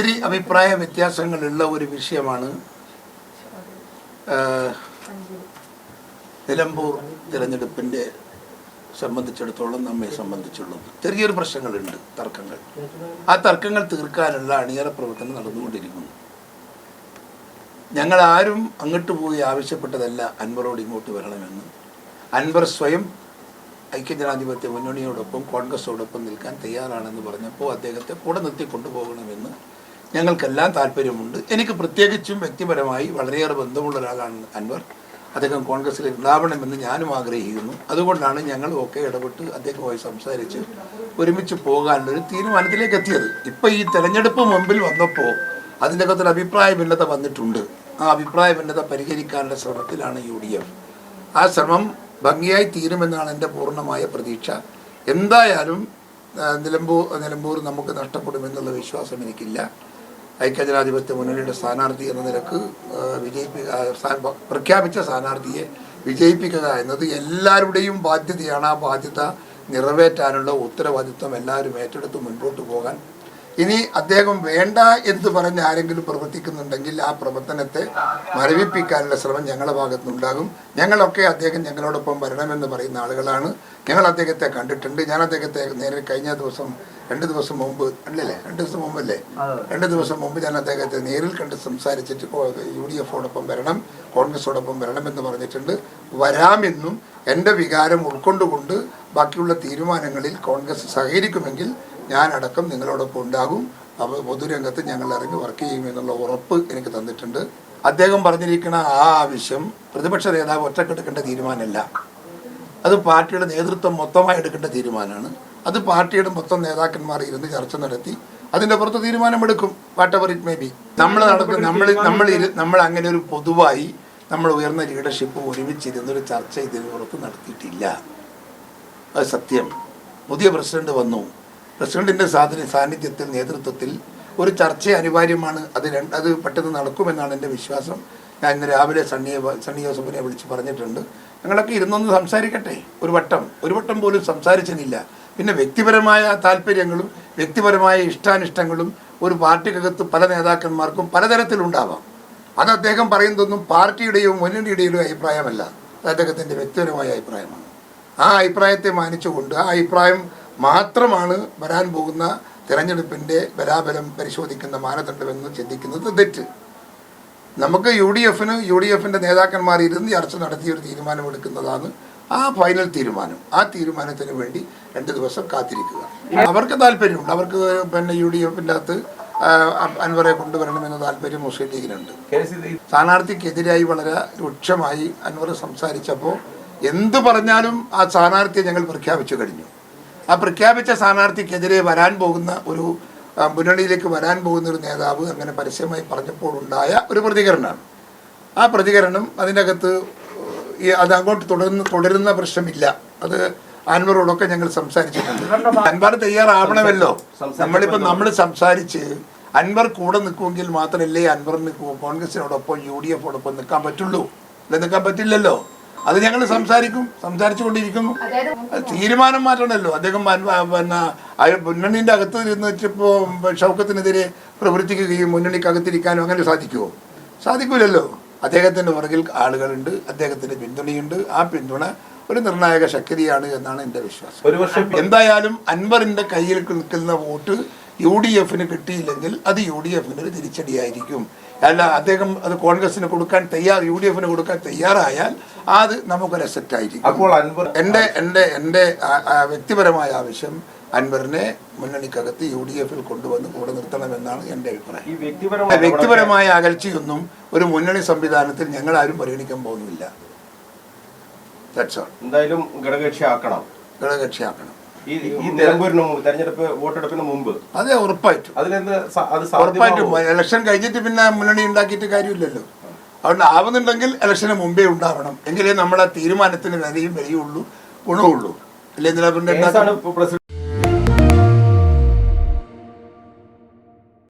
ഒത്തിരി അഭിപ്രായ വ്യത്യാസങ്ങളുള്ള ഒരു വിഷയമാണ് നിലമ്പൂർ തിരഞ്ഞെടുപ്പിന്റെ സംബന്ധിച്ചിടത്തോളം നമ്മെ സംബന്ധിച്ചുള്ളത്. ചെറിയൊരു പ്രശ്നങ്ങളുണ്ട് തർക്കങ്ങൾ. ആ തർക്കങ്ങൾ തീർക്കാനുള്ള അണിയറ പ്രവർത്തനം നടന്നുകൊണ്ടിരിക്കുന്നു. ഞങ്ങൾ ആരും അങ്ങോട്ട് പോയി ആവശ്യപ്പെട്ടതല്ല അൻവറോട് ഇങ്ങോട്ട് വരണമെന്ന്. അൻവർ സ്വയം ഐക്യജനാധിപത്യ മുന്നണിയോടൊപ്പം കോൺഗ്രസോടൊപ്പം നിൽക്കാൻ തയ്യാറാണെന്ന് പറഞ്ഞപ്പോൾ അദ്ദേഹത്തെ കൂടെ നിർത്തി കൊണ്ടുപോകണമെന്ന് ഞങ്ങൾക്കെല്ലാം താല്പര്യമുണ്ട്. എനിക്ക് പ്രത്യേകിച്ചും വ്യക്തിപരമായി വളരെയേറെ ബന്ധമുള്ള ഒരാളാണ് അൻവർ. അദ്ദേഹം കോൺഗ്രസ്സിൽ ഉണ്ടാവണമെന്ന് ഞാനും ആഗ്രഹിക്കുന്നു. അതുകൊണ്ടാണ് ഞങ്ങൾ ഒക്കെ ഇടപെട്ട് അദ്ദേഹവുമായി സംസാരിച്ച് ഒരുമിച്ച് പോകാനുള്ളൊരു തീരുമാനത്തിലേക്ക് എത്തിയത്. ഇപ്പോൾ ഈ തെരഞ്ഞെടുപ്പ് മുമ്പിൽ വന്നപ്പോൾ അതിന്റെ അകത്തൊരു അഭിപ്രായ ഭിന്നത വന്നിട്ടുണ്ട്. ആ അഭിപ്രായ ഭിന്നത പരിഹരിക്കാനുള്ള ശ്രമത്തിലാണ് യു ഡി എഫ്. ആ ശ്രമം ഭംഗിയായി തീരുമെന്നാണ് എന്റെ പൂർണമായ പ്രതീക്ഷ. എന്തായാലും നിലമ്പൂർ നിലമ്പൂർ നമുക്ക് നഷ്ടപ്പെടുമെന്നുള്ള വിശ്വാസം എനിക്കില്ല. ഐക്യജനാധിപത്യ മുന്നണിയുടെ സ്ഥാനാർത്ഥി എന്ന നിലയ്ക്ക് വിജയിപ്പിക്കുക വിജയിപ്പി പ്രഖ്യാപിച്ച സ്ഥാനാർത്ഥിയെ വിജയിപ്പിക്കുക എന്നത് എല്ലാവരുടെയും ബാധ്യതയാണ്. ആ ബാധ്യത നിറവേറ്റാനുള്ള ഉത്തരവാദിത്വം എല്ലാവരും ഏറ്റെടുത്ത് മുൻപോട്ട് പോകാൻ. ഇനി അദ്ദേഹം വേണ്ട എന്ന് പറഞ്ഞ് ആരെങ്കിലും പ്രവർത്തിക്കുന്നുണ്ടെങ്കിൽ ആ പ്രവർത്തനത്തെ മരവിപ്പിക്കാനുള്ള ശ്രമം ഞങ്ങളുടെ ഭാഗത്തുനിന്നുണ്ടാകും. ഞങ്ങളൊക്കെ അദ്ദേഹം ഞങ്ങളോടൊപ്പം വരണമെന്ന് പറയുന്ന ആളുകളാണ്. ഞങ്ങൾ അദ്ദേഹത്തെ കണ്ടിട്ടുണ്ട്. ഞാൻ അദ്ദേഹത്തെ നേരെ കഴിഞ്ഞ ദിവസം രണ്ട് ദിവസം മുമ്പ് അല്ലല്ലേ രണ്ട് ദിവസം മുമ്പല്ലേ? രണ്ട് ദിവസം മുമ്പ് ഞാൻ അദ്ദേഹത്തെ നേരിൽ കണ്ട് സംസാരിച്ചിട്ട് യു ഡി എഫോടൊപ്പം വരണം കോൺഗ്രസോടൊപ്പം വരണമെന്ന് പറഞ്ഞിട്ടുണ്ട്. വരാമെന്നും എന്റെ വികാരം ഉൾക്കൊണ്ടുകൊണ്ട് ബാക്കിയുള്ള തീരുമാനങ്ങളിൽ കോൺഗ്രസ് സഹകരിക്കുമെങ്കിൽ ഞാൻ അടക്കം നിങ്ങളോടൊപ്പം ഉണ്ടാകും. അപ്പോൾ പൊതുരംഗത്ത് ഞങ്ങൾ ഇറങ്ങി വർക്ക് ചെയ്യുമെന്നുള്ള ഉറപ്പ് എനിക്ക് തന്നിട്ടുണ്ട്. അദ്ദേഹം പറഞ്ഞിരിക്കുന്ന ആ ആവശ്യം പ്രതിപക്ഷ നേതാവ് ഒറ്റക്കെടുക്കേണ്ട തീരുമാനമല്ല. അത് പാർട്ടിയുടെ നേതൃത്വം മൊത്തമായി എടുക്കേണ്ട തീരുമാനമാണ്. അത് പാർട്ടിയുടെ മൊത്തം നേതാക്കന്മാർ ഇരുന്ന് ചർച്ച നടത്തി അതിന്റെ പുറത്ത് തീരുമാനമെടുക്കും. Whatever it may be നമ്മൾ നടക്കും നമ്മൾ നമ്മൾ നമ്മൾ അങ്ങനെ ഒരു പൊതുവായി നമ്മൾ ഉയർന്ന ലീഡർഷിപ്പ് ഒരുമിച്ചിരുന്നൊരു ചർച്ച ഇതിന് പുറത്ത് നടത്തിയിട്ടില്ല. അത് സത്യം. പുതിയ പ്രസിഡന്റ് വന്നു. പ്രസിഡന്റിന്റെ സാധന സാന്നിധ്യത്തിൽ നേതൃത്വത്തിൽ ഒരു ചർച്ച അനിവാര്യമാണ്. അത് രണ്ട് അത് പെട്ടെന്ന് നടക്കുമെന്നാണ് എന്റെ വിശ്വാസം. ഞാൻ ഇന്ന് രാവിലെ സണ്ണിയെ സണ്ണി ജോസഫിനെ വിളിച്ച് പറഞ്ഞിട്ടുണ്ട്. ഞങ്ങളൊക്കെ ഇരുന്നൊന്ന് സംസാരിക്കട്ടെ. ഒരു വട്ടം. ഒരു വട്ടം പോലും സംസാരിച്ചിട്ടില്ല പിന്നെ വ്യക്തിപരമായ താല്പര്യങ്ങളും വ്യക്തിപരമായ ഇഷ്ടാനിഷ്ടങ്ങളും ഒരു പാർട്ടിക്കകത്ത് പല നേതാക്കന്മാർക്കും പലതരത്തിലുണ്ടാവാം. അത് അദ്ദേഹം പറയുന്നതൊന്നും പാർട്ടിയുടെയോ മുന്നണിയുടെയോ അഭിപ്രായമല്ല. അദ്ദേഹത്തിന്റെ വ്യക്തിപരമായ അഭിപ്രായമാണ്. ആ അഭിപ്രായത്തെ മാനിച്ചുകൊണ്ട് ആ അഭിപ്രായം മാത്രമാണ് വരാൻ പോകുന്ന തെരഞ്ഞെടുപ്പിന്റെ ബലാബലം പരിശോധിക്കുന്ന മാനദണ്ഡമെന്ന് ചിന്തിക്കുന്നത് തെറ്റ്. നമുക്ക് യു ഡി എഫിന് യു ഡി എഫിന്റെ നേതാക്കന്മാർ ഇരുന്ന് ചർച്ച നടത്തിയ ഒരു തീരുമാനമെടുക്കുന്നതാണ് ആ ഫൈനൽ തീരുമാനം. ആ തീരുമാനത്തിന് വേണ്ടി രണ്ട് ദിവസം കാത്തിരിക്കുക. അവർക്ക് താല്പര്യമുണ്ട്. അവർക്ക് പിന്നെ യു ഡി എഫിന്റെ അകത്ത് അൻവറെ കൊണ്ടുവരണമെന്ന താല്പര്യം മുസ്ലിം ലീഗിനുണ്ട്. സ്ഥാനാർത്ഥിക്കെതിരായി വളരെ രൂക്ഷമായി അൻവർ സംസാരിച്ചപ്പോൾ എന്ത് പറഞ്ഞാലും ആ സ്ഥാനാർത്ഥിയെ ഞങ്ങൾ പ്രഖ്യാപിച്ചു കഴിഞ്ഞു. ആ പ്രഖ്യാപിച്ച സ്ഥാനാർത്ഥിക്കെതിരെ വരാൻ പോകുന്ന ഒരു മുന്നണിയിലേക്ക് വരാൻ പോകുന്ന ഒരു നേതാവ് അങ്ങനെ പരസ്യമായി പറഞ്ഞപ്പോൾ ഉണ്ടായ ഒരു പ്രതികരണമാണ്. ആ പ്രതികരണം അതിന്റെ അകത്ത് ഈ അത് അങ്ങോട്ട് തുടർന്ന് തുടരുന്ന പ്രശ്നമില്ല. അത് അൻവറോടൊക്കെ ഞങ്ങൾ സംസാരിച്ചിട്ടുണ്ട്. അൻവർ തയ്യാറാവണമല്ലോ. നമ്മളിപ്പോൾ നമ്മൾ സംസാരിച്ച് അൻവർ കൂടെ നിൽക്കുമെങ്കിൽ മാത്രമല്ലേ അൻവറിന് കോൺഗ്രസിനോടൊപ്പം യു ഡി എഫോടൊപ്പം നിൽക്കാൻ പറ്റുള്ളൂ. അല്ലെ നിൽക്കാൻ പറ്റില്ലല്ലോ? അത് ഞങ്ങൾ സംസാരിക്കും സംസാരിച്ചു കൊണ്ടിരിക്കുന്നു അത് തീരുമാനം മാറ്റണമല്ലോ. അദ്ദേഹം പിന്നെ മുന്നണിന്റെ അകത്ത് ഇരുന്ന് വെച്ചപ്പോ ഷൗക്കത്തിനെതിരെ പ്രവർത്തിക്കുകയും മുന്നണിക്കകത്തിരിക്കാനും അങ്ങനെ സാധിക്കുമോ സാധിക്കില്ലല്ലോ അദ്ദേഹത്തിന്റെ പുറകിൽ ആളുകളുണ്ട് അദ്ദേഹത്തിന്റെ പിന്തുണയുണ്ട്. ആ പിന്തുണ ഒരു നിർണായക ശക്തിയാണ് എന്നാണ് എന്റെ വിശ്വാസം. ഒരു വർഷം എന്തായാലും അൻവറിന്റെ കയ്യിൽ നിൽക്കുന്ന വോട്ട് യു ഡി എഫിന് കിട്ടിയില്ലെങ്കിൽ അത് യു ഡി എഫിന് ഒരു തിരിച്ചടിയായിരിക്കും. അല്ല അദ്ദേഹം അത് കോൺഗ്രസിന് കൊടുക്കാൻ തയ്യാർ യു ഡി എഫിന് കൊടുക്കാൻ തയ്യാറായാൽ അത് നമുക്കൊരു അസറ്റ് ആയിരിക്കും. അപ്പോൾ അൻവർ എന്റെ എന്റെ എന്റെ വ്യക്തിപരമായ ആവശ്യം അൻവറിനെ മുന്നണിക്കകത്ത് യു ഡി എഫിൽ കൊണ്ടുവന്ന് കൂടെ നിർത്തണമെന്നാണ് എന്റെ അഭിപ്രായം. വ്യക്തിപരമായ അകൽച്ചയൊന്നും ഒരു മുന്നണി സംവിധാനത്തിൽ ഞങ്ങൾ ആരും പരിഗണിക്കാൻ പോകുന്നില്ല. എന്തായാലും ഘടകക്ഷിയാക്കണം ആക്കണം ഘടകകക്ഷിയാക്കണം. ഈ ഈ നിലമ്പൂരിന് മുമ്പ് തെരഞ്ഞെടുപ്പ് വോട്ടെടുപ്പിന് മുമ്പ്. അതെ ഉറപ്പായിട്ടും. അതിലെന്ത് അത് ഉറപ്പായിട്ടും. സാധ്യമാവോ? ഇലക്ഷൻ കഴിഞ്ഞിട്ട് പിന്നെ മുന്നണി ഉണ്ടാക്കിയിട്ട് കാര്യമില്ലല്ലോ. അതുകൊണ്ട് ആവുന്നുണ്ടെങ്കിൽ ഇലക്ഷന് മുമ്പേ ഉണ്ടാവണം. എങ്കിലേ നമ്മുടെ തീരുമാനത്തിന് വിലയും വിലയുള്ളൂ ഗുണമുള്ളൂ അല്ലെങ്കിൽ